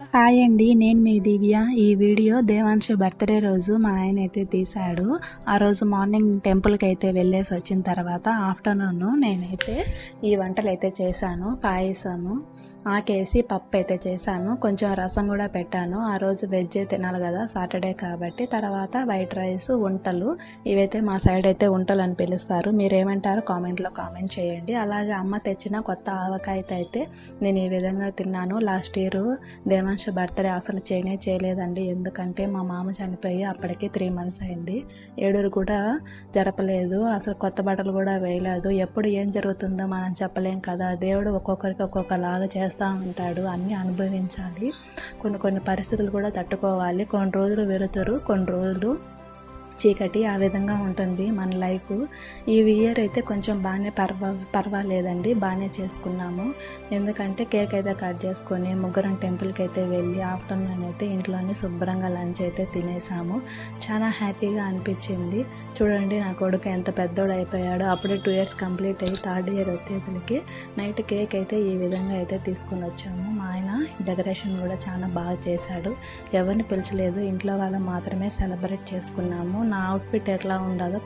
Hi అండి నేను మీ దివ్య. ఈ వీడియో దేవాంశు బర్త్డే రోజు మా ఆయన అయితే తీశాడు. ఆ రోజు మార్నింగ్ టెంపుల్కి అయితే వెళ్ళేసి వచ్చిన తర్వాత ఆఫ్టర్నూన్ నేనైతే ఈ వంటలు అయితే చేశాను పాయసము. ఆకేసి పప్పు అయితే చేశాను. కొంచెం రసం కూడా పెట్టాను. ఆ రోజు వెజ్ తినాలి కదా సాటర్డే కాబట్టి. తర్వాత వైట్ రైస్ వంటలు. ఇవైతే మా సైడ్ అయితే వంటలు అని పిలుస్తారు. మీరు ఏమంటారో కామెంట్లో కామెంట్ చేయండి. అలాగే అమ్మ తెచ్చిన కొత్త ఆవకాయతో అయితే నేను ఈ విధంగా తిన్నాను. లాస్ట్ ఇయర్ దేవాంశ బర్త్డే అసలు చేయనే చేయలేదండి. ఎందుకంటే మా మామ చనిపోయి అప్పటికి త్రీ మంత్స్ అయింది. ఏడుగురు కూడా జరపలేదు. అసలు కొత్త బట్టలు కూడా వేయలేదు. ఎప్పుడు ఏం జరుగుతుందో మనం చెప్పలేం కదా. దేవుడు ఒక్కొక్కరికి ఒక్కొక్కలాగా చేస్తూ ఉంటాడు అన్నీ అనుభవించాలి. కొన్ని కొన్ని పరిస్థితులు కూడా తట్టుకోవాలి. కొన్ని రోజులు వెళుతారు కొన్ని రోజులు చీకటి ఆ విధంగా ఉంటుంది మన లైఫ్. ఈ ఇయర్ అయితే కొంచెం బాగానే పర్వా పర్వాలేదండి బాగానే చేసుకున్నాము. ఎందుకంటే కేక్ అయితే కట్ చేసుకొని ముగ్గురం టెంపుల్కి అయితే వెళ్ళి ఆఫ్టర్నూన్ అయితే ఇంట్లోనే శుభ్రంగా లంచ్ అయితే తినేసాము. చాలా హ్యాపీగా అనిపించింది. చూడండి నా కొడుకు ఎంత పెద్దోడు అయిపోయాడో. అప్పుడే టూ ఇయర్స్ కంప్లీట్ అయ్యి థర్డ్ ఇయర్ వచ్చేసరికి నైట్ కేక్ అయితే ఈ విధంగా అయితే తీసుకుని వచ్చాము. డెకరేషన్ కూడా చాలా బాగా చేశాడు. ఎవరిని పిలిచలేదు. ఇంట్లో వాళ్ళం మాత్రమే సెలబ్రేట్ చేసుకున్నాము. నా అవుట్ఫిట్ ఎట్లా ఉండదో